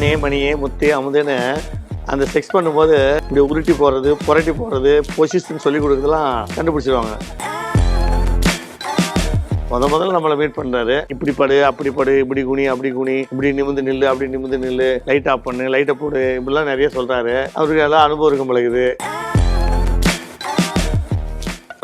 கண்ணே மணியே முத்தே அமுதேன்னு அந்த செக்ஸ் பண்ணும்போது இப்படி உருட்டி போகிறது புரட்டி போகிறது பொசிஷன் சொல்லி கொடுக்குறதுலாம் கண்டுபிடிச்சிருவாங்க. முத முதல்ல நம்மளை மீட் பண்ணுறாரு இப்படி படு அப்படி படு இப்படி குனி அப்படி குனி இப்படி நிமிந்து நில்லு அப்படி நிமிந்து நில்லு லைட் ஆஃப் பண்ணு லைட்டை போடு இப்படிலாம் நிறைய சொல்கிறாரு அவருக்கு எல்லாம் அனுபவம் இருக்க பழகுது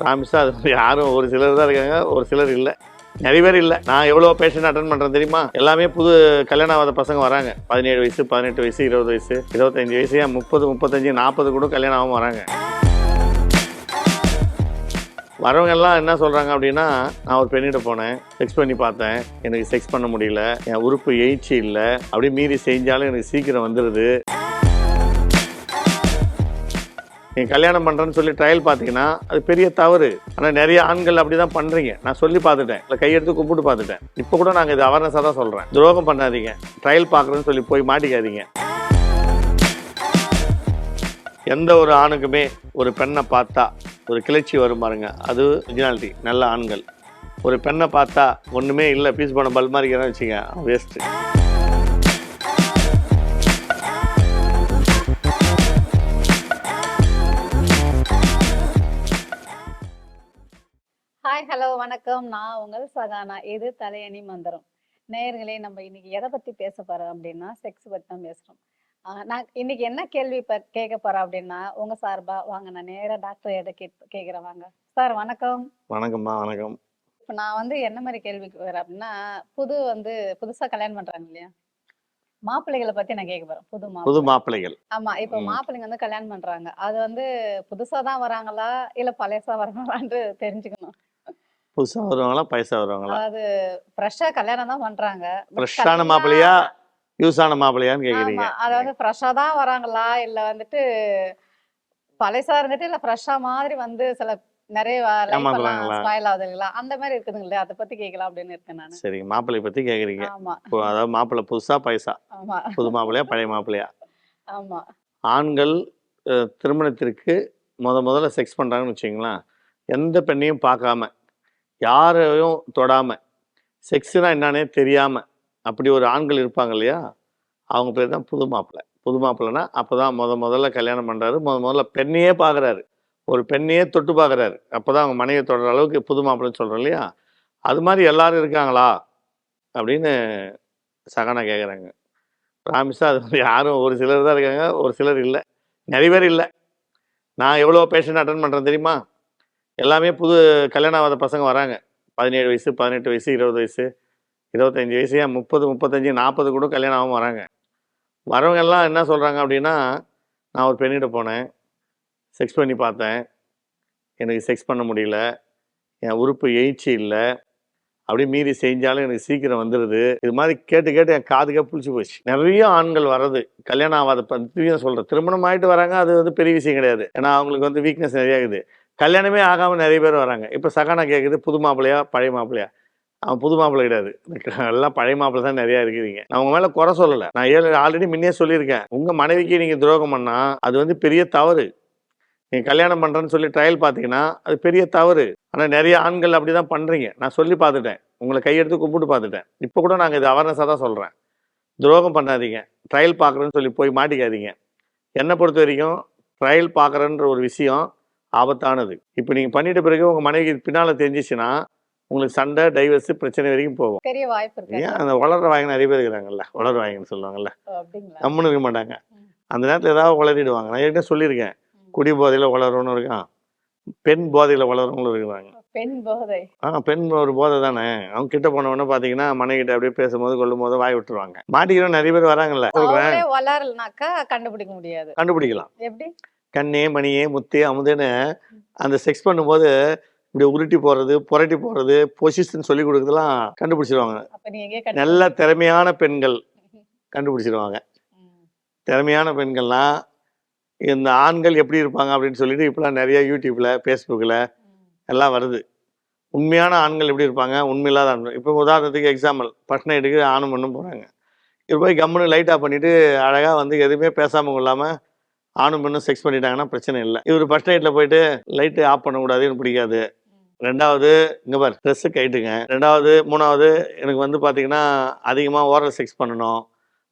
ப்ராமிஸா அது யாரும் ஒரு சிலர் தான் இருக்காங்க ஒரு சிலர் இல்லை. நிறைய பேர் இல்லை. நான் எவ்வளோ பேஷண்ட் அட்டன் பண்ணுறேன் தெரியுமா? எல்லாமே புது கல்யாணம் ஆகாத பசங்க வராங்க. பதினேழு வயசு பதினெட்டு வயசு இருபது வயசு இருபத்தஞ்சு வயசு ஏன் முப்பது முப்பத்தஞ்சு நாற்பது கூட கல்யாணம் ஆகாம வராங்க. வரவங்க எல்லாம் என்ன சொல்கிறாங்க அப்படின்னா நான் ஒரு பெண்ணிட்ட போனேன் செக்ஸ் பண்ணி பார்த்தேன் எனக்கு செக்ஸ் பண்ண முடியல என் உறுப்பு எழுச்சி இல்லை அப்படியே மீறி செஞ்சாலும் எனக்கு சீக்கிரம் வந்துடுது நீங்கள் கல்யாணம் பண்ணுறேன்னு சொல்லி ட்ரையல் பார்த்தீங்கன்னா அது பெரிய தவறு. ஆனால் நிறைய ஆண்கள் அப்படி தான் பண்ணுறீங்க நான் சொல்லி பார்த்துட்டேன். இல்லை கையெடுத்து கும்பிட்டு பார்த்துட்டேன். இப்போ கூட நாங்கள் இது அவேர்னஸாக தான் சொல்கிறேன் துரோகம் பண்ணாதீங்க. ட்ரையல் பார்க்குறேன்னு சொல்லி போய் மாட்டிக்காதீங்க. எந்த ஒரு ஆணுக்குமே ஒரு பெண்ணை பார்த்தா ஒரு கிளர்ச்சி வரும் பாருங்க. அது ஒரிஜினாலிட்டி நல்ல ஆண்கள். ஒரு பெண்ணை பார்த்தா ஒன்றுமே இல்லை. பீஸ் பண்ண பல் மாதிரி வச்சுங்க வேஸ்ட்டு ஹாய் ஹலோ வணக்கம். நான் உங்கள் சகானா. இது தலையணி மந்திரம். நேயர்களே நம்ம இன்னைக்கு எதை பத்தி பேச போறோம் அப்படின்னா செக்ஸ் பத்தி தான் பேசுறோம். நான் இன்னைக்கு என்ன கேள்வி கேட்க போறேன் அப்படின்னா உங்க சார்பா வாங்க. நான் நேரா டாக்டர் கே கேட்குறேன் வாங்க. சார் வணக்கம். வணக்கம்மா வணக்கம். இப்போ நான் வந்து என்ன மாதிரி கேள்வி கேட்குறேன் அப்படின்னா புது வந்து புதுசா கல்யாணம் பண்றாங்க இல்லையா? மாப்பிள்ளைகளை பத்தி நான் கேட்க போறேன். புது புது மாப்பிள்ளைகள். ஆமா இப்போ. மாப்பிள்ளைங்க வந்து கல்யாணம் பண்றாங்க. அது வந்து புதுசா தான் வராங்களா? இல்ல பழசா வராங்களான்னு தெரிஞ்சுக்கணும். புதுசாக வருவாங்களா பைசா வருவாங்களா அதாவது ஃப்ரெஷ்ஷா கல்யாணம் தான் பண்றாங்க. ஃப்ரெஷ்ஷான மாப்பிள்ளையா யூஸ் ஆன மாப்பிள்ளையான்னு கேட்குறீங்க ஆமா. அதாவது ஃப்ரெஷ்ஷா தான் வராங்களா இல்ல வந்துட்டு பழசா இருந்துட்டு இல்ல ஃப்ரெஷ்ஷா மாதிரி வந்து சில நிறைய? ஸ்பாயில் ஆகுது இல்லைங்களா அந்த மாதிரி இருக்குதுங்க இல்லையா? அதை பத்தி கேட்கலாம் அப்படின்னு இருக்கேன் நானு. சரிங்க மாப்பிள்ளை பற்றி கேட்குறீங்க ஆமா. அதாவது மாப்பிள்ளை புதுசா பைசா ஆமா. புது மாப்பிள்ளையா பழைய மாப்பிள்ளையா? ஆமா. ஆண்கள் திருமணத்திற்கு முத முதல்ல செக்ஸ் பண்ணுறாங்கன்னு வச்சுங்களேன் எந்த பெண்ணையும் பார்க்காம யாரையும் தொடாம செக்ஸ்னா என்னன்னே தெரியாம அப்படி ஒரு ஆண்கள் இருப்பாங்க இல்லையா? அவங்க பேர் தான் புது மாப்பிள்ளை. புது மாப்பிள்ளைனா அப்போ தான் முத முதல்ல கல்யாணம் பண்ணுறாரு முத முதல்ல பெண்ணையே பார்க்குறாரு ஒரு பெண்ணையே தொட்டு பார்க்குறாரு அப்போ தான் அவங்க மனைவி தொடுற அளவுக்கு புது மாப்பிள்ளைன்னு சொல்கிறோம் இல்லையா? அது மாதிரி எல்லாரும் இருக்காங்களா? அப்படின்னு சகனா கேட்குறாங்க ராமிஸா அது மாதிரி யாரும் ஒரு சிலர் தான் இருக்காங்க. ஒரு சிலர் இல்லை. நிறைய பேர் இல்லை. நான் எவ்வளோ பேஷண்ட் அட்டன் பண்ணுறேன் தெரியுமா? எல்லாமே புது கல்யாணம் ஆகாத பசங்க வராங்க. பதினேழு வயசு பதினெட்டு வயசு இருபது வயசு இருபத்தஞ்சி வயசு ஏன் முப்பது முப்பத்தஞ்சு நாற்பது கூட கல்யாணம் ஆகும் வராங்க. வரவங்க எல்லாம் என்ன சொல்கிறாங்க அப்படின்னா நான் ஒரு பெண்ணிட்ட போனேன். செக்ஸ் பண்ணி பார்த்தேன். எனக்கு செக்ஸ் பண்ண முடியல. என் உறுப்பு எழுச்சி இல்லை. அப்படியே மீறி செஞ்சாலும் எனக்கு சீக்கிரம் வந்துடுது இது மாதிரி கேட்டு கேட்டு என் காதுக்கே புளிச்சு போச்சு. நிறைய ஆண்கள் வர்றது. கல்யாணம் ஆகாத பற்றியும் சொல்கிறேன் திருமணம் ஆகிட்டு வராங்க அது வந்து பெரிய விஷயம் கிடையாது. ஏன்னா அவங்களுக்கு வந்து வீக்னஸ் நிறைய இருக்குது. கல்யாணமே ஆகாமல் நிறைய பேர் வராங்க. இப்போ சகானா கேட்குது புது மாப்பிள்ளையா பழைய மாப்பிள்ளையா? அவன் புது மாப்பிள்ளை கிடையாது. எல்லாம் பழைய மாப்பிள்ளை தான் நிறையா இருக்கிறீங்க. நான் உங்கள் மேலே குறை சொல்லலை. நான் ஏழு ஆல்ரெடி முன்னே சொல்லியிருக்கேன். உங்கள் மனைவிக்கு நீங்கள் துரோகம் பண்ணால் அது வந்து பெரிய தவறு. நீங்கள் கல்யாணம் பண்ணுறேன்னு சொல்லி ட்ரையல் பார்த்தீங்கன்னா அது பெரிய தவறு. ஆனால் நிறைய ஆண்கள் அப்படி தான் பண்ணுறீங்க நான் சொல்லி பார்த்துட்டேன். உங்களை கையெடுத்து கும்பிட்டு பார்த்துட்டேன். இப்போ கூட நாங்கள் இது அவேர்னஸாக தான் சொல்கிறேன் துரோகம் பண்ணாதீங்க. ட்ரையல் பார்க்குறேன்னு சொல்லி போய் மாட்டிக்காதீங்க. என்னை பொறுத்த வரைக்கும் ட்ரையல் பார்க்குறன்ற ஒரு விஷயம் ஆபத்தானது. இப்போ நீங்கள் பண்ணிட்ட பிறகு உங்கள் மனைவிக்கு பின்னால் தெரிஞ்சிச்சுன்னா உங்களுக்கு சண்டை டைவர்ஸ் பிரச்சனை வரைக்கும் போகும். பெரிய வாய்ப்பு இருக்கு. ஏன்? அந்த வளர்ற வாங்க நிறைய பேர் இருக்கிறாங்கல்ல. வளர் வாங்கன்னு சொல்லுவாங்கல்ல. கம்முன்னு இருக்க மாட்டாங்க. அந்த நேரத்தில் ஏதாவது வளரிடுவாங்க நான் ஏற்கனவே சொல்லியிருக்கேன். குடி போதையில் வளரவனும் இருக்கான். பெண் போதையில் வளரவங்களும் இருக்கிறாங்க. பெண் போதை. ஆ பெண் ஒரு போதை தானே. அவங்க கிட்ட போனவொடனே பார்த்தீங்கன்னா மனைவிட்ட அப்படியே பேசும்போது கொள்ளும் போது வாய் விட்டுருவாங்க. மாட்டிக்கிறோம் நிறைய பேர் வராங்கல்ல. வளரலனாக்கா கண்டுபிடிக்க முடியாது. கண்டுபிடிக்கலாம். எப்படி? கண்ணே மணியே முத்தே அமுதேன்னு அந்த செக்ஸ் பண்ணும்போது இப்படி உருட்டி போடுறது புரட்டி போடுறது பொசிஷன் சொல்லி கொடுக்குறதெல்லாம் கண்டுபிடிச்சிருவாங்க. நல்ல திறமையான பெண்கள் கண்டுபிடிச்சிருவாங்க. திறமையான பெண்கள்லாம் இந்த ஆண்கள் எப்படி இருப்பாங்க அப்படின்னு சொல்லிட்டு இப்போலாம் நிறைய யூடியூப்ல ஃபேஸ்புக்கில். எல்லாம் வருது. உண்மையான ஆண்கள் எப்படி இருப்பாங்க? உண்மையில்லாத ஆண்கள். இப்போ உதாரணத்துக்கு எக்ஸாம்பிள் ஃபர்ஸ்ட் நைட்டுக்கு ஆணும் பண்ணும் போகிறாங்க இது போய் கம்முன்னு லைட்டாக பண்ணிவிட்டு அழகாக வந்து எதுவுமே பேசாமல் கொள்ளாமல் ஆணும் பெண்ணும் செக்ஸ் பண்ணிட்டாங்கன்னா பிரச்சனை இல்லை. இவர் ஃபர்ஸ்ட் நைட்டில் போயிட்டு லைட்டு ஆஃப் பண்ணக்கூடாது எனக்கு பிடிக்காது. ரெண்டாவது இங்கே பார் ட்ரெஸ்ஸு கைட்டுங்க ரெண்டாவது மூணாவது எனக்கு வந்து பார்த்தீங்கன்னா அதிகமாக ஓரல் செக்ஸ் பண்ணணும்.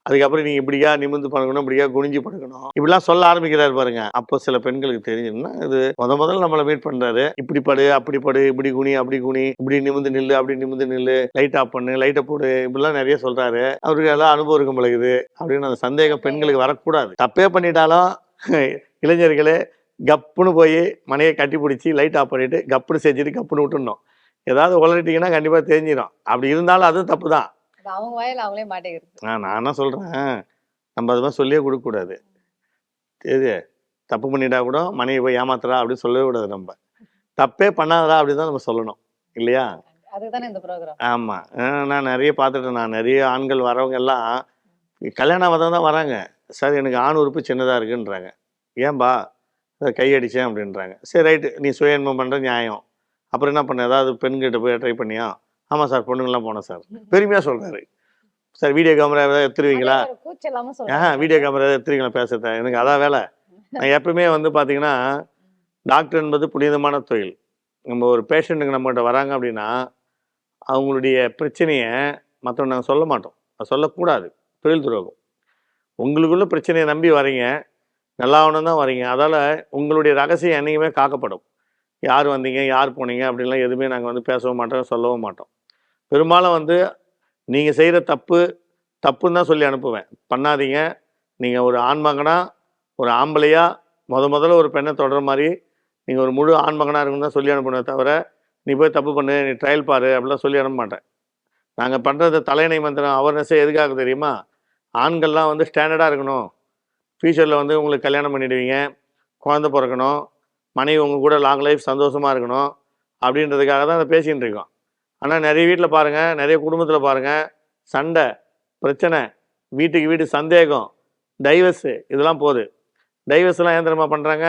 அதுக்கப்புறம் நீங்க இப்படியா நிமிர்ந்து பழகணும் இப்படியா குனிஞ்சு படுக்கணும் இப்படிலாம் சொல்ல ஆரம்பிக்கிறாரு பாருங்க. அப்போ சில பெண்களுக்கு தெரிஞ்சுன்னா இது முத முதல்ல நம்மளை மீட் பண்றாரு. இப்படி படு அப்படி படு இப்படி குனி அப்படி குனி இப்படி நிமிந்து நில்லு அப்படி நிமிந்து நில்லு லைட் ஆஃப் பண்ணு லைட்டை போடு இப்படிலாம் நிறைய சொல்றாரு. அவருக்கு எல்லாம் அனுபவம் இருக்க பழகுது அப்படின்னு அந்த சந்தேகம் பெண்களுக்கு வரக்கூடாது. தப்பே பண்ணிட்டாலும் இளைஞர்களே கப்புன்னு போய் மனையை கட்டி பிடிச்சி லைட் ஆஃப் பண்ணிட்டு கப்புன்னு செஞ்சுட்டு கப்புன்னு விட்டுடணும். ஏதாவது உளறிட்டீங்கன்னா கண்டிப்பாக தெரிஞ்சிடும் அப்படி இருந்தாலும் அது தப்பு தான் அவங்க வாயில அவங்களே மாட்டேங்கிறது நான் நான் என்ன சொல்கிறேன் நம்ம அது மாதிரி சொல்லியே கொடுக்கக்கூடாது. எது? தப்பு பண்ணிட்டா கூட மனைவி போய் ஏமாத்துறா அப்படின்னு சொல்லவே கூடாது நம்ம. தப்பே பண்ணாதடா அப்படி தான் நம்ம சொல்லணும். இல்லையா? அதுதானே இந்த ப்ரோக்ராம் ஆமாம் நான் நிறைய பார்த்துட்டேன். நான் நிறைய ஆண்கள் வரவங்க எல்லாம் கல்யாணம் தான் வராங்க. சார் எனக்கு ஆண் உறுப்பு சின்னதாக இருக்குன்றாங்க. ஏன்பா? கையடிச்சேன் அப்படின்றாங்க. சரி ரைட்டு. நீ சுயன்மம் பண்ணுற நியாயம். அப்புறம் என்ன பண்ண? ஏதாவது பெண்கிட்ட போய் ட்ரை பண்ணியா? ஆமாம் சார் பொண்ணுங்களாம் போனேன் சார். பெருமையாக சொல்கிறாரு சார் வீடியோ கேமரா ஏதாவது எடுத்துருவீங்களா ஆ வீடியோ கேமரா ஏதாவது எடுத்துருவீங்களா பேசுறத. எனக்கு அதான் வேலை. நான் எப்பவுமே வந்து பார்த்தீங்கன்னா டாக்டர் என்பது புனிதமான தொழில். நம்ம ஒரு பேஷண்ட்டுக்கு நம்மகிட்ட வராங்க அப்படின்னா அவங்களுடைய பிரச்சனையை மற்றவங்க நாங்கள் சொல்ல மாட்டோம். அது சொல்லக்கூடாது. தொழில் துரோகம். உங்களுக்குள்ள பிரச்சனையை நம்பி வரீங்க நல்லா தான் வரீங்க அதால் உங்களுடைய ரகசியம் என்னைக்குமே காக்கப்படும். யார் வந்தீங்க? யார் போனீங்க? அப்படின்லாம் எதுவுமே நாங்கள் வந்து பேசவும் மாட்டோம் சொல்லவும் மாட்டோம். பெரும்பாலும் வந்து நீங்கள் செய்கிற தப்பு தப்புன்னு தான் சொல்லி அனுப்புவேன். பண்ணாதீங்க. நீங்கள் ஒரு ஆண்மகனா ஒரு ஆம்பளையாக முத முதல்ல ஒரு பெண்ணை தொடர மாதிரி நீங்கள் ஒரு முழு ஆண்மகனாக இருக்குன்னு தான் சொல்லி அனுப்புனே தவிர நீ போய் தப்பு பண்ணு நீ ட்ரையல் பாரு அப்படிலாம் சொல்லி அனுப்ப மாட்டேன். நாங்கள் பண்ணுறது தலையணை மந்திரம் அவர்னஸே எதுக்காக தெரியுமா? ஆண்கள்லாம் வந்து ஸ்டாண்டர்டாக இருக்கணும். ஃப்யூச்சரில் வந்து உங்களுக்கு கல்யாணம் பண்ணிடுவீங்க. குழந்த பிறக்கணும். மனைவி உங்கள் கூட லாங் லைஃப் சந்தோஷமாக இருக்கணும். அப்படின்றதுக்காக தான் அதை பேசிகிட்டு இருக்கோம். ஆனால் நிறைய வீட்டில் பாருங்கள் நிறைய குடும்பத்தில் பாருங்கள் சண்டை பிரச்சனை வீட்டுக்கு வீடு சந்தேகம் டைவர்ஸு இதெல்லாம் போகுது. டைவர்ஸ்லாம் ஏன் தெரியுமா பண்ணுறாங்க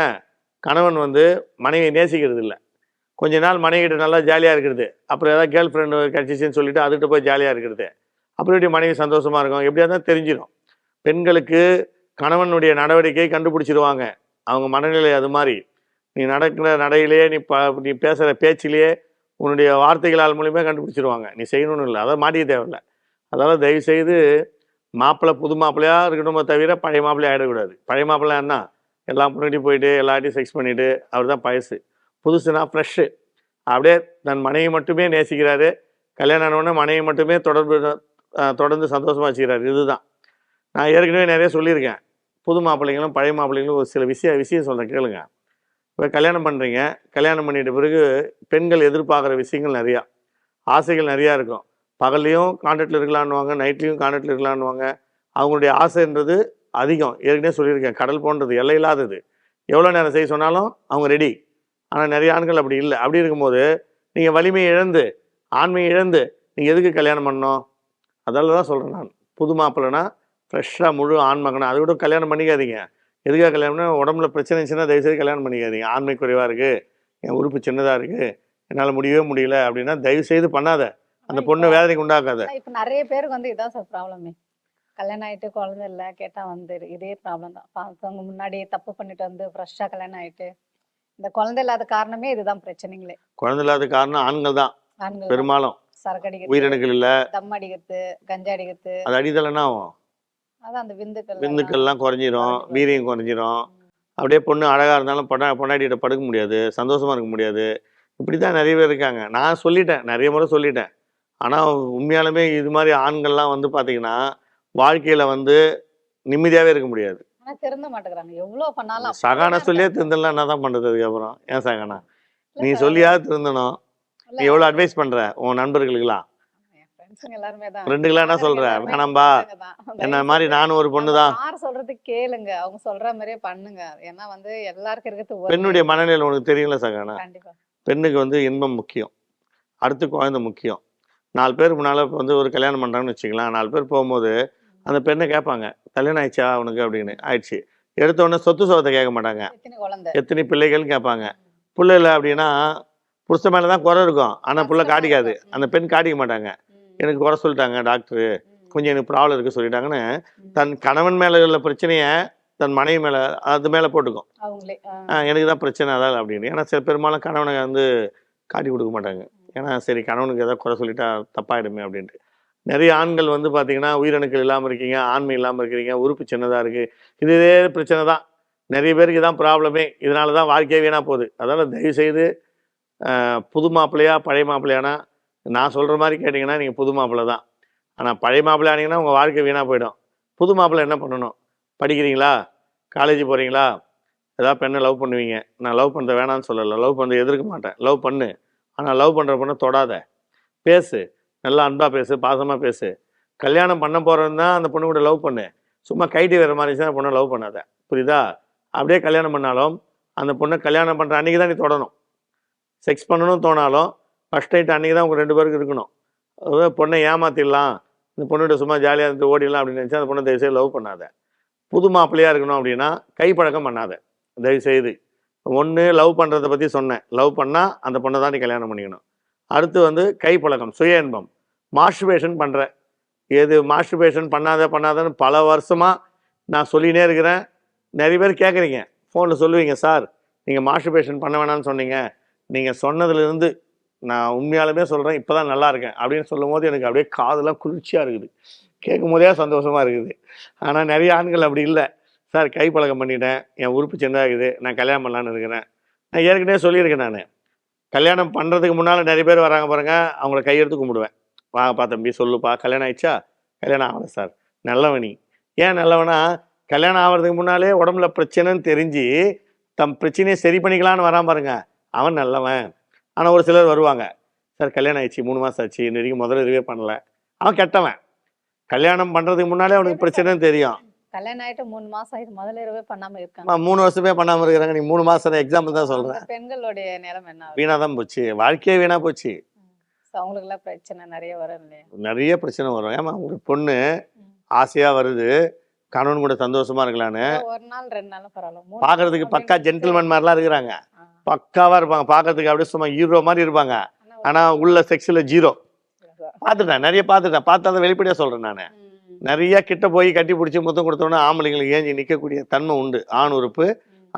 கணவன் வந்து மனைவியை நேசிக்கிறது இல்லை. கொஞ்ச நாள் மனைவிகிட்ட நல்லா ஜாலியாக இருக்கிறது. அப்புறம் ஏதாவது கேர்ள் ஃப்ரெண்டு கிடச்சிச்சின்னு சொல்லிவிட்டு அதுகிட்ட போய் ஜாலியாக இருக்கிறது. அப்புறம் எப்படி மனைவி சந்தோஷமாக இருக்கும்? எப்படியா தான் தெரிஞ்சிடும் பெண்களுக்கு கணவனுடைய நடவடிக்கை கண்டுபிடிச்சிடுவாங்க அவங்க மனநிலை அது மாதிரி. நீ நடக்கிற நடையிலேயே நீ ப நீ பேசுகிற பேச்சிலேயே உன்னுடைய வார்த்தைகளால் மூலியமாக கண்டுபிடிச்சிருவாங்க. நீ செய்யணும்னு இல்லை. அதை மாட்டிக்க தேவையில்லை. அதால் தயவுசெய்து மாப்பிள்ளை புது மாப்பிள்ளையாக இருக்கணுமே தவிர பழைய மாப்பிள்ளை ஆகிடக்கூடாது பழைய மாப்பிள்ளை என்ன எல்லா பொண்ணுகிட்டையும் போயிட்டு எல்லார்ட்டையும் செக்ஸ் பண்ணிவிட்டு அவர் தான் பழசு புதுசுனா ஃப்ரெஷ்ஷு அப்படியே தன் மனைவி மட்டுமே நேசிக்கிறாரு. கல்யாணம் ஆனவுடனே மனைவி மட்டுமே தொடர்பு தொடர்ந்து சந்தோஷமாக வச்சுக்கிறார். இதுதான். நான் ஏற்கனவே நிறைய சொல்லியிருக்கேன். புது மாப்பிள்ளைங்களும் பழைய மாப்பிள்ளைங்களும் ஒரு சில விஷய விஷயம் சொல்கிறேன் கேளுங்க. இப்போ கல்யாணம் பண்ணுறீங்க கல்யாணம் பண்ணிட்ட பிறகு பெண்கள் எதிர்பார்க்குற விஷயங்கள் நிறையா. ஆசைகள் நிறையா இருக்கும். பகல்லையும் கான்டாக்டில் இருக்கலான்னுவாங்க நைட்லேயும் கான்டாக்டில் இருக்கலான்னுவாங்க. அவங்களுடைய ஆசைன்றது அதிகம். ஏற்கனவே சொல்லியிருக்கேன். கடல் போன்றது எல்லையில்லாதது எவ்வளோ நேரம் செய்ய சொன்னாலும் அவங்க ரெடி ஆனால் நிறைய ஆண்கள் அப்படி இல்லை. அப்படி இருக்கும்போது நீங்கள் வலிமையை இழந்து ஆண்மையை இழந்து நீங்கள் எதுக்கு கல்யாணம் பண்ணணும்? அதால தான் சொல்கிறேன் நான். புது மாப்பிள்ளைனா ஃப்ரெஷ்ஷாக முழு ஆண்மகனா அதை விட கல்யாணம் பண்ணிக்காதீங்க. எதுக்காக கல்யாணம் பண்ணா உடம்புல பிரச்சனை இருந்துச்சுன்னா தயவுசெய்து கல்யாணம் பண்ணிக்காதீங்க. ஆண்மை குறைவாக இருக்குது என் உறுப்பு சின்னதாக இருக்குது என்னால் முடியவே முடியல அப்படின்னா தயவுசெய்து பண்ணாத. அந்த பொண்ணு வேதனைக்கு உண்டாக்காத. இப்ப நிறைய பேருக்கு வந்து இதான் சார் ப்ராப்ளமே கல்யாணம் ஆயிட்டு குழந்தை இல்ல கேட்டா வந்து இதே ப்ராப்ளம் தான். பார்த்தவங்க முன்னாடி தப்பு பண்ணிட்டு வந்து ஃப்ரெஷ்ஷா கல்யாணம் ஆயிட்டு இந்த குழந்தை இல்லாத காரணமே இதுதான் பிரச்சனைங்களே. குழந்தை இல்லாத காரணம் ஆண்கள் தான். ஆண்கள் தான். பெரும்பாலும். சரக்கு அடிக்கிறது உயிரணுக்கள் இல்லை. தம் அடிக்கிறது கஞ்சா அடிக்கிறது அது அடிதல் என்ன ஆகும். அதான் அந்த விந்துக்கள் விந்துக்கள்லாம் குறைஞ்சிரும். வீரியம் குறைஞ்சிரும். அப்படியே பொண்ணு அழகாக இருந்தாலும் பொண்ணா பொண்டாட்டிகிட்ட படுக்க முடியாது சந்தோஷமாக இருக்க முடியாது. இப்படி தான் நிறைய பேர் இருக்காங்க. நான் சொல்லிட்டேன் நிறைய முறை சொல்லிட்டேன். ஆனால் உண்மையாலுமே இது மாதிரி ஆண்கள்லாம் வந்து பார்த்தீங்கன்னா வாழ்க்கையில் வந்து நிம்மதியாகவே இருக்க முடியாது. ஆனா திருந்த மாட்டேங்கிறாங்க. எவ்வளவு பண்ணாலும் அப்படியே சகானா சொல்லியே. திருந்தலாம் என்ன தான் பண்ணுறது அதுக்கப்புறம்? ஏன் சகானா? நீ சொல்லியாவது திருந்தணும். நீ எவ்வளோ அட்வைஸ் பண்ணுற உன் நண்பர்களுக்கெல்லாம். ஃப்ரெண்டுக்கெல்லாம் என்ன வேணாம்பா. என்ன மாதிரி நானும் ஒரு பொண்ணு தான். சொல்றது கேளுங்க. அவங்க சொல்ற மாதிரியே பண்ணுங்க. ஏன்னா வந்து எல்லாருக்கும் இருக்கிறது ஒரு பெண்ணுடைய மனநிலை உனக்கு தெரியல சகானா? பெண்ணுக்கு வந்து இன்பம் முக்கியம். அடுத்து குழந்தை முக்கியம். நாலு பேர் முன்னால் வந்து ஒரு கல்யாணம் பண்ணுறாங்கன்னு வச்சுக்கலாம் நாலு பேர் போகும்போது அந்த பெண்ணை கேட்பாங்க. கல்யாணம் ஆயிடுச்சா அவனுக்கு அப்படின்னு. ஆயிடுச்சு. எடுத்த உடனே சொத்து சோகத்தை கேட்க மாட்டாங்க. எத்தனை பிள்ளைகள்னு கேட்பாங்க. புள்ள இல்லை அப்படின்னா புருஷ மேலே தான் குறை இருக்கும். ஆனால் புள்ள காட்டிக்காது. அந்த பெண் காட்டிக்க மாட்டாங்க. எனக்கு குறை சொல்லிட்டாங்க டாக்டரு. கொஞ்சம் எனக்கு ப்ராப்ளம் இருக்குது சொல்லிட்டாங்கன்னு. தன் கணவன் மேலே உள்ள பிரச்சனையை தன் மனைவி மேலே அது மேலே போட்டுக்கும். எனக்கு தான் பிரச்சனை அதான் அப்படின்னு. ஏன்னா சில பெரும்பாலும் கணவனை வந்து காட்டி கொடுக்க மாட்டாங்க. ஏன்னா சரி கணவனுக்கு ஏதாவது குறை சொல்லிட்டா தப்பாயிடுமே அப்படின்ட்டு. நிறைய ஆண்கள் வந்து பார்த்தீங்கன்னா உயிரணுக்கள் இல்லாமல் இருக்கீங்க ஆண்மை இல்லாமல் இருக்கிறீங்க உறுப்பு சின்னதாக இருக்குது இதே பிரச்சனை தான். நிறைய பேருக்கு இதான் ப்ராப்ளமே. இதனால தான் வாழ்க்கையே வீணாக போகுது. அதனால் தயவுசெய்து புது மாப்பிள்ளையா பழைய மாப்பிள்ளையானா? நான் சொல்கிற மாதிரி கேட்டிங்கன்னா நீங்கள் புது மாப்பிள்ளை தான். ஆனால் பழைய மாப்பிள்ளை ஆனீங்கன்னா உங்கள் வாழ்க்கை வீணாக போயிடும். புது மாப்பிள்ளை என்ன பண்ணணும்? படிக்கிறீங்களா? காலேஜ் போகிறீங்களா ஏதாவது பெண்ணை லவ் பண்ணுவீங்க. நான் லவ் பண்ணுற வேணான்னு சொல்லலை. லவ் பண்ணுறது எதிர்க்க மாட்டேன். லவ் பண்ணு. ஆனால் லவ் பண்ணுற பொண்ணை தொடாத. பேசு. நல்லா அன்பாக பேசு. பாசமாக பேசு. கல்யாணம் பண்ண போகிறவன் தான் அந்த பொண்ணு கூட லவ் பண்ணு. சும்மா கைட்டி வேறு மாதிரி தான் பொண்ணை லவ் பண்ணாத. புரியுதா? அப்படியே கல்யாணம் பண்ணாலும் அந்த பொண்ணை கல்யாணம் பண்ணுற அன்றைக்கி தான் நீ தொடணும். செக்ஸ் பண்ணணும்னு தோணாலும் ஃபஸ்ட் நைட் அன்றைக்கி தான் உங்கள் ரெண்டு பேருக்கு இருக்கணும். அதாவது பொண்ணை ஏமாத்திடலாம். இந்த பொண்ணுகிட்ட சும்மா ஜாலியாக இருந்து ஓடிடலாம் அப்படின்னு நினச்சா அந்த பொண்ணை தயவுசெய்து லவ் பண்ணாத. புது மாப்பிள்ளையாக இருக்கணும் அப்படின்னா கைப்பழக்கம் பண்ணாத. தயவுசெய்து. ஒன்று லவ் பண்ணுறதை பற்றி சொன்னேன். லவ் பண்ணால் அந்த பொண்ணை தான் நீ கல்யாணம் பண்ணிக்கணும். அடுத்து வந்து கைப்பழக்கம் சுய இன்பம் மாஸ்டுபேஷன் பண்ணுற எது மாஸ்டுபேஷன் பண்ணாத பண்ணாதன்னு பல வருஷமாக நான் சொல்லினே இருக்கிறேன். நிறைய பேர் கேட்குறீங்க ஃபோனில் சொல்லுவீங்க சார் நீங்கள் மாஸ்டுபேஷன் பண்ண வேணாம்னு சொன்னீங்க. நீங்கள் சொன்னதுலேருந்து நான் உண்மையாலுமே சொல்கிறேன் இப்போ தான் நல்லா இருக்கேன் அப்படின்னு சொல்லும்போது எனக்கு அப்படியே காதெல்லாம் குளிர்ச்சியாக இருக்குது. கேட்கும் போதே சந்தோஷமாக இருக்குது. ஆனால் நிறைய ஆண்கள் அப்படி இல்லை. சார் கை பழக்கம் பண்ணிட்டேன். என் உறுப்பு சின்னதாக இருக்குது நான் கல்யாணம் பண்ணலான்னு இருக்கிறேன். நான் ஏற்கனவே சொல்லியிருக்கேன் நான். கல்யாணம் பண்ணுறதுக்கு முன்னால் நிறைய பேர் வராங்க பாருங்கள் அவங்கள கையெடுத்து கும்பிடுவேன். வாங்கப்பா தம்பி சொல்லுப்பா. கல்யாணம் ஆயிடுச்சா? கல்யாணம் ஆகலை சார். நல்லவனி. ஏன் நல்லவனா? கல்யாணம் ஆகிறதுக்கு முன்னாலே உடம்புல பிரச்சனைன்னு தெரிஞ்சு தம் பிரச்சனையை சரி பண்ணிக்கலான்னு வரான் பாருங்கள் அவன் நல்லவன். ஆனால் ஒரு சிலர் வருவாங்க. சார் கல்யாணம் ஆயிடுச்சு மூணு மாதம் ஆச்சு இன்ன வரைக்கும் முதல்ல இதுவே பண்ணல. அவன் கெட்டவன். கல்யாணம் பண்ணுறதுக்கு முன்னாலே அவனுக்கு பிரச்சனைன்னு தெரியும். கல்யாணம் ஆயிட்டு மூணு மாசம் ஆயிட்டு முதல்ல இரவே பண்ணாம இருக்காங்க. மூணு வருஷமே பண்ணாமல் இருக்கிறாங்க. நீ மூணு மாதம் எக்ஸாம்பிள் தான் சொல்கிறேன் அந்த பெண்களுடைய நிலைமை என்ன தான் போச்சு. வாழ்க்கையே வீணாக போச்சு. So, அவங்களுக்கு எல்லாம் பிரச்சனை நிறைய வரும் இல்லையா? நிறைய பிரச்சனை வரும். ஏமா ஒரு பொண்ணு ம். ஆசையாக வருது. கணவன் கூட சந்தோஷமா இருக்கலான்னு. ஒரு நாள் ரெண்டு நாளும் பரவாயில்ல. நாள் பக்கா ஜென்டில்மேன் மாதிரிலாம் இருக்கிறாங்க. பக்காவாக இருப்பாங்க. பார்க்கறதுக்கு அப்படியே சும்மா ஹீரோ மாதிரி இருப்பாங்க. ஆனா ஆனால் உள்ள செக்ஸில் ஜீரோ பார்த்துட்டேன். நிறைய பார்த்துட்டேன். பார்த்து அதை வெளிப்படையாக சொல்கிறேன் நான். நிறைய கிட்ட போய் கட்டி பிடிச்சி முத்தம் கொடுத்தோன்னே ஆம்பளைங்களுக்கு ஏஞ்சி நிற்கக்கூடிய தன்மை உண்டு. ஆண் உறுப்பு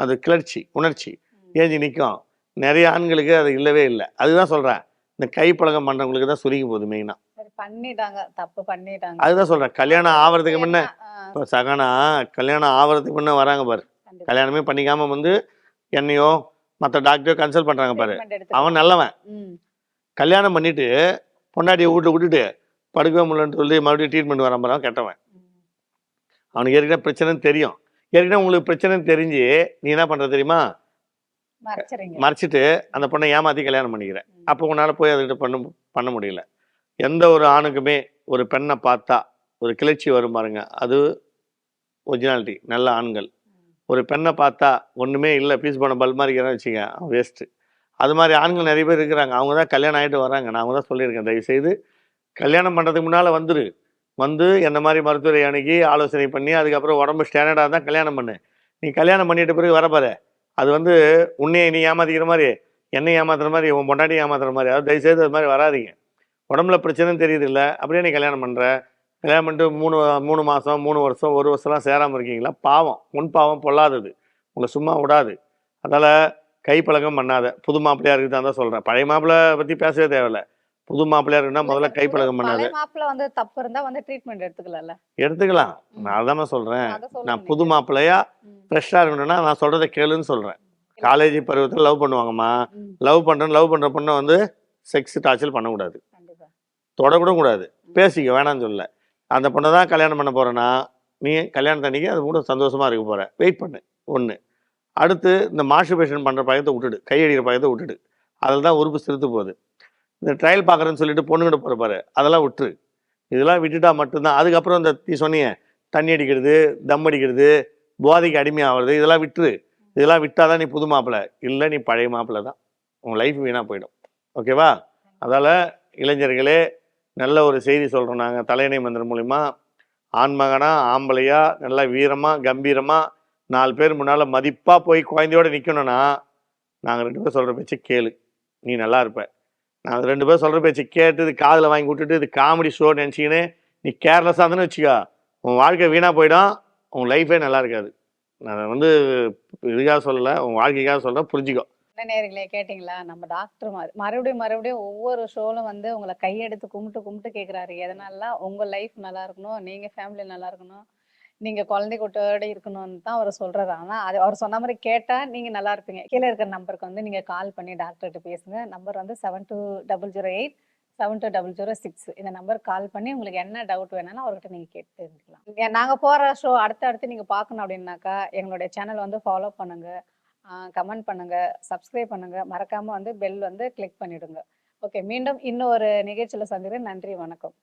அது கிளர்ச்சி உணர்ச்சி. ஏஞ்சி நிற்கும் நிறைய ஆண்களுக்கு அது இல்லவே இல்லை. அதுதான் சொல்கிறேன் இந்த கை பழக்கம் பண்ணுறவங்களுக்கு தான் சுருங்கி போகுது மெயினாக பண்ணிட்டாங்க. தப்பு பண்ணிட்டாங்க. அதுதான் சொல்கிறேன் கல்யாணம் ஆகிறதுக்கு முன்ன. இப்போ சகனா கல்யாணம் ஆகிறதுக்கு முன்ன வராங்க பாரு. கல்யாணமே பண்ணிக்காம வந்து என்னையோ மற்ற டாக்டரையோ கன்சல்ட் பண்ணுறாங்க பாரு. அவன் நல்லவன். கல்யாணம் பண்ணிட்டு பொண்டாட்டியை வீட்டில் விட்டுட்டு படுக்கவே முடியலன்னு சொல்லி மறுபடியும் ட்ரீட்மெண்ட் வர மாதிரி கெட்டவன். அவனுக்கு ஏற்கனவே பிரச்சனைன்னு தெரியும். ஏற்கனவே உங்களுக்கு பிரச்சனைன்னு தெரிஞ்சு நீ என்ன பண்ணுற தெரியுமா? மறைச்சிட்டு அந்த பொண்ணை ஏமாற்றி கல்யாணம் பண்ணிக்கிற. ம். அப்போ உன்னால் போய் அதுக்கிட்ட பண்ண பண்ண முடியல. எந்த ஒரு ஆணுக்குமே ஒரு பெண்ணை பார்த்தா ஒரு கிளர்ச்சி வரும் பாருங்க. அது ஒரிஜினாலிட்டி நல்ல ஆண்கள். ஒரு பெண்ணை பார்த்தா ஒன்றுமே இல்லை பீஸ் பண்ண பல் மாதிரி இருக்கிறான்னு வச்சுங்க வேஸ்ட்டு அது மாதிரி ஆண்கள் நிறைய பேர் இருக்கிறாங்க. அவங்க தான் கல்யாணம் ஆகிட்டு வராங்க. நான் அவங்க தான் சொல்லியிருக்கேன். தயவுசெய்து கல்யாணம் பண்ணுறதுக்கு முன்னால் வந்துரு. வந்து என்ன மாதிரி மருத்துவரை அணுகி ஆலோசனை பண்ணி அதுக்கப்புறம் உடம்பு ஸ்டாண்டர்டாக தான் கல்யாணம் பண்ணு. நீ கல்யாணம் பண்ணிட்டு பிறகு வரப்பாரு அது வந்து உன்னையை நீ ஏமாத்திக்கிற மாதிரி என்னை ஏமாத்துற மாதிரி உன் பொண்டாட்டி ஏமாத்துற மாதிரி. அதாவது தயவுசெய்து அது மாதிரி வராதீங்க. உடம்புல பிரச்சனைன்னு தெரியுது இல்லை அப்படியே நீ கல்யாணம் பண்ணுற கல்யாணம் பண்ணிட்டு மூணு மூணு மாதம் மூணு வருஷம் ஒரு வருஷம்லாம் சேராமல் இருக்கீங்களா? பாவம். உன் பாவம் பொல்லாதது. உங்களை சும்மா விடாது. அதனால் கை பழக்கம் பண்ணாத. புது மாப்பிள்ளையா இருக்குது தான் சொல்கிறேன் பழைய மாப்பிள்ளை பற்றி பேசவே தேவையில்ல. புது மாப்பிள்ளையா இருக்குன்னா முதல்ல கை பழக்கம் பண்ணாத. மாப்பிள்ள வந்து தப்பு இருந்தா வந்து ட்ரீட்மெண்ட் எடுத்துக்கலாம்ல. எடுத்துக்கலாம். நான் அதாம்மா சொல்கிறேன் அத சொல்லுங்க நான் புது மாப்பிள்ளையா ம், ஃப்ரெஷ்ஷாக இருக்கணும்னா நான் சொல்கிறத கேளுன்னு சொல்கிறேன் காலேஜ் பருவத்தில் லவ் பண்ணுவாங்கம்மா. லவ் பண்ணுறேன் லவ் பண்ணுற பொண்ணை வந்து செக்ஸ் டார்ச்சல் பண்ணக்கூடாது. தொடக்கூட கூடாது பேசிக்க வேணாம்னு சொல்ல அந்த பொண்ணை தான் கல்யாணம் பண்ண போகிறேன்னா நீ கல்யாணத்து அன்னைக்கு அது கூட சந்தோஷமாக இருக்க போகிற வெயிட் பண்ணு. ஒன்று அடுத்து இந்த மாஸ்டர்பேஷன் பண்ணுற பழக்கத்தை விட்டுடு. கையடிக்கிற பழக்கத்தை விட்டுடு. அதில் தான் உறுப்பு செலுத்து போகுது. இந்த ட்ரையல் பார்க்குறேன்னு சொல்லிட்டு பொண்ணுகிட்ட போகிற பாரு. அதெல்லாம் விட்டுரு. இதெல்லாம் விட்டுட்டா மட்டும்தான். அதுக்கப்புறம் இந்த நீ சொன்னீங்க தண்ணி அடிக்கிறது தம் அடிக்கிறது போதைக்கு அடிமையாகிறது இதெல்லாம் விட்டுரு. இதெல்லாம் விட்டால் தான் நீ புது மாப்பிள்ளை இல்லை நீ பழைய மாப்பிள்ளை தான். உன் லைஃப் வீணாக போயிடும். ஓகேவா அதால் இளைஞர்களே நல்ல ஒரு செய்தி சொல்கிறோம் நாங்கள் தலையணை மந்திரம் மூலிமா ஆண்மகனா ஆம்பளையா நல்லா வீரமாக கம்பீரமாக நாலு பேர் முன்னால் மதிப்பாக போய் குழந்தையோட நிற்கணும்னா நாங்கள் ரெண்டு பேர் சொல்கிற பேச்சு கேளு. நீ நல்லா இருப்ப. நாங்கள் ரெண்டு பேர் சொல்கிற பேச்சு கேட்டு இது காதில் வாங்கி விட்டுட்டு இது காமெடி ஷோ நினச்சிக்கின்னு நீ கேர்லெஸ்ஸாக இருந்தேன்னு வச்சுக்கோ உன் வாழ்க்கை வீணாக போயிடும் உன் லைஃபே நல்லா இருக்காது. நான் வந்து இதுக்காக சொல்லலை உன் வாழ்க்கைக்காக சொல்கிறேன் புரிஞ்சுக்கோ. என்ன நேயர்களே கேட்டிங்களா? நம்ம டாக்டர் மறுபடியும் மறுபடியும் ஒவ்வொரு ஷோலும் வந்து உங்களை கையெடுத்து கும்பிட்டு கும்பிட்டு கேட்குறாரு எதனால உங்க லைஃப் நல்லா இருக்கணும் நீங்க ஃபேமிலி நல்லா இருக்கணும் நீங்க குழந்தை கூட்டோட இருக்கணும்னு தான் அவர் சொல்றாரு. ஆனா அது அவர் சொன்ன மாதிரி கேட்டா நீங்க நல்லா இருப்பீங்க. கீழே இருக்கிற நம்பருக்கு வந்து நீங்க கால் பண்ணி டாக்டர்கிட்ட பேசுங்க. நம்பர் வந்து seven two double zero eight seven two double zero six இந்த நம்பர் கால் பண்ணி உங்களுக்கு என்ன டவுட் வேணாலும் அவர்கிட்ட நீங்க கேட்டு தெரிஞ்சுக்கலாம். ஏ, நாங்க போற ஷோ அடுத்து அடுத்து நீங்க பார்க்கணும் அப்படின்னாக்கா எங்களுடைய சேனல் வந்து ஃபாலோ பண்ணுங்க. கமெண்ட் பண்ணுங்க சப்ஸ்கிரைப் பண்ணுங்க. மறக்காம வந்து பெல் வந்து கிளிக் பண்ணிடுங்க. ஓகே மீண்டும் இன்னொரு நிகழ்ச்சியில் சந்திக்கிறேன். நன்றி வணக்கம்.